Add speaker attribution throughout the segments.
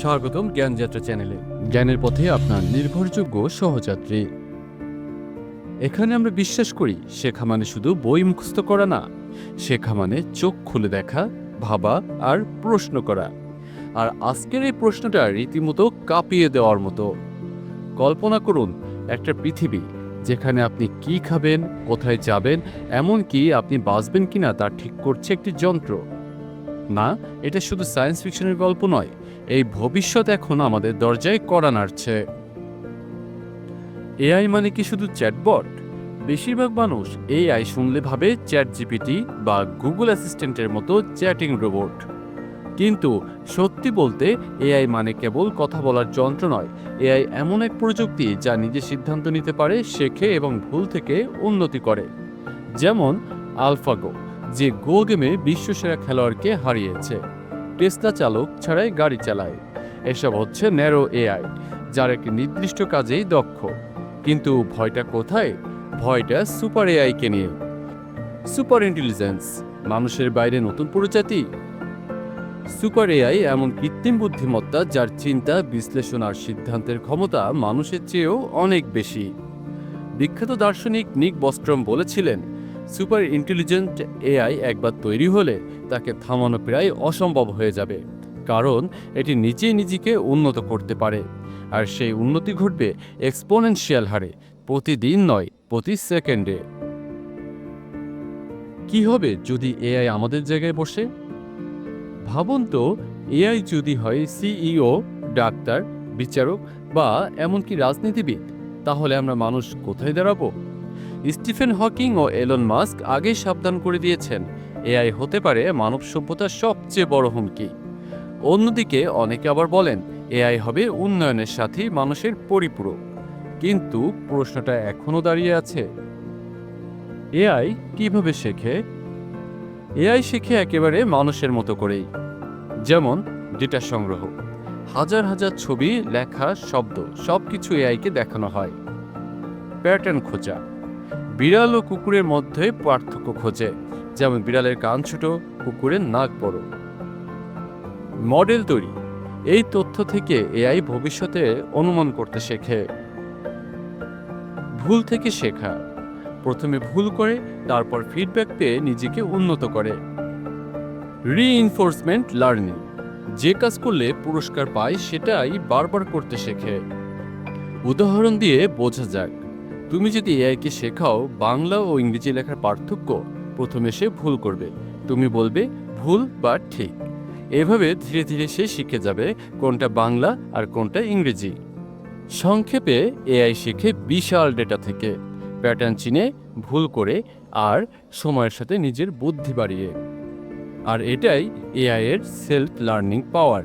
Speaker 1: স্বাগতম জ্ঞানযাত্রা চ্যানেলে। জ্ঞানের পথে আপনার নির্ভরযোগ্য সহযাত্রী। এখানে আমরা বিশ্বাস করি, শেখা মানে শুধু বই মুখস্থ করা না, শেখা মানে চোখ খুলে দেখা, ভাবা আর প্রশ্ন করা। আর আজকের এই প্রশ্নটা রীতিমতো কাঁপিয়ে দেওয়ার মতো। কল্পনা করুন, একটা পৃথিবী যেখানে আপনি কি খাবেন, কোথায় যাবেন এমনকি আপনি বাঁচবেন কিনা তা ঠিক করছে একটি যন্ত্র। না, এটা শুধু সায়েন্স ফিকশনের গল্প নয় এই ভবিষ্যৎ এখন আমাদের দরজায় কড়া নাড়ছে। এআই মানে কি শুধু চ্যাটবট? বেশিরভাগ মানুষ এআই শুনলে ভাবে চ্যাট জিপিটি বা গুগল অ্যাসিস্ট্যান্টের মতো চ্যাটিং রোবট। কিন্তু সত্যি বলতে এআই মানে কেবল কথা বলার যন্ত্র নয়। এআই এমন এক প্রযুক্তি যা নিজে সিদ্ধান্ত নিতে পারে, শেখে এবং ভুল থেকে উন্নতি করে। যেমন আলফাগো, যে গো গেমে বিশ্বসেরা খেলোয়াড়কে হারিয়েছে। টেসলা চালক ছাড়াই গাড়ি চালায়। এসব হচ্ছে ন্যারো এআই, যার একটি নির্দিষ্ট কাজেই দক্ষ। কিন্তু ভয়টা কোথায়? ভয়টা সুপার এআইকে নিয়ে। সুপার ইন্টেলিজেন্স, মানুষের বাইরে নতুন প্রজাতি। সুপার এআই এমন কৃত্রিম বুদ্ধিমত্তা যার চিন্তা, বিশ্লেষণ আর সিদ্ধান্তের ক্ষমতা মানুষের চেয়েও অনেক বেশি। বিখ্যাত দার্শনিক নিক বস্ট্রম বলেছিলেন সুপার ইন্টেলিজেন্ট এআই একবার তৈরি হলে তাকে থামানো প্রায় অসম্ভব হয়ে যাবে, কারণ এটি নিজেই নিজেকে উন্নত করতে পারে। আর সেই উন্নতি ঘটবে এক্সপোনেনশিয়াল হারে, প্রতিদিন নয়, প্রতি সেকেন্ডে। কি হবে যদি এআই আমাদের জায়গায় বসে? ভাবুন তো, এআই যদি হয় সিইও, ডাক্তার, বিচারক বা এমনকি রাজনীতিবিদ, তাহলে আমরা মানুষ কোথায় দাঁড়াবো? স্টিফেন হকিং ও এলন মাস্ক আগেই সাবধান করে দিয়েছেন। এআই হতে পারে মানব সভ্যতার সবচেয়ে বড় হুমকি। অন্যদিকে অনেকে আবার বলেন, এআই হবে উন্নয়নের সাথে, মানুষের পরিপূরক। কিন্তু প্রশ্নটা এখনও দাঁড়িয়ে আছে। এআই কীভাবে শেখে? এআই শেখে একেবারে মানুষের মতো করেই। যেমন ডেটা সংগ্রহ। হাজার হাজার ছবি, লেখা, শব্দ, সবকিছু এআইকে দেখানো হয়। প্যাটার্ন খোঁজা। বিড়াল ও কুকুরের মধ্যে পার্থক্য খোঁজে। যেমন বিড়ালের কান ছোট, কুকুরের নাক বড়। মডেল তৈরি। এই তথ্য থেকে এআই ভবিষ্যতে অনুমান করতে শেখে। ভুল থেকে শেখা। প্রথমে ভুল করে, তারপর ফিডব্যাক পেয়ে নিজেকে উন্নত করে। রিইনফোর্সমেন্ট লার্নিং যে কাজ করলে পুরস্কার পায়, সেটাই বারবার করতে শেখে। উদাহরণ দিয়ে বোঝা যাক। তুমি যদি এআইকে শেখাও, বাংলা ও ইংরেজি লেখার পার্থক্য প্রথমে সে ভুল করবে। তুমি বলবে, ভুল বা ঠিক। এভাবে ধীরে ধীরে সে শিখে যাবে কোনটা বাংলা আর কোনটা ইংরেজি। সংক্ষেপে এআই শেখে বিশাল ডেটা থেকে, প্যাটার্ন চিনে, ভুল করে আর সময়ের সাথে নিজের বুদ্ধি বাড়িয়ে। আর এটাই এআই এর সেলফ লার্নিং পাওয়ার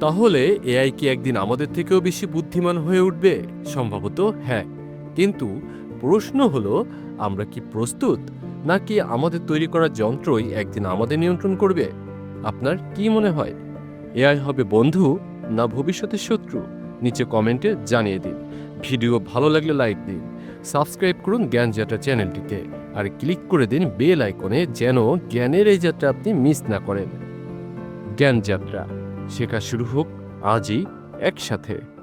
Speaker 1: তাহলে এআই কি একদিন আমাদের থেকেও বেশি বুদ্ধিমান হয়ে উঠবে? সম্ভবত হ্যাঁ। কিন্তু প্রশ্ন হলো, আমরা কি প্রস্তুত, নাকি আমাদের তৈরি করা যন্ত্রই একদিন আমাদের নিয়ন্ত্রণ করবে? আপনার কি মনে হয়? এআই হবে বন্ধু না ভবিষ্যতের শত্রু? নিচে কমেন্টে জানিয়ে দিন। ভিডিও ভালো লাগলে লাইক দিন। সাবস্ক্রাইব করুন জ্ঞান যাত্রা চ্যানেলটিতে আর ক্লিক করে দিন বেল আইকনে যেন জ্ঞানের এই যাত্রা আপনি মিস না করেন। জ্ঞান যাত্রা শেখা শুরু হোক, আজই একসাথে।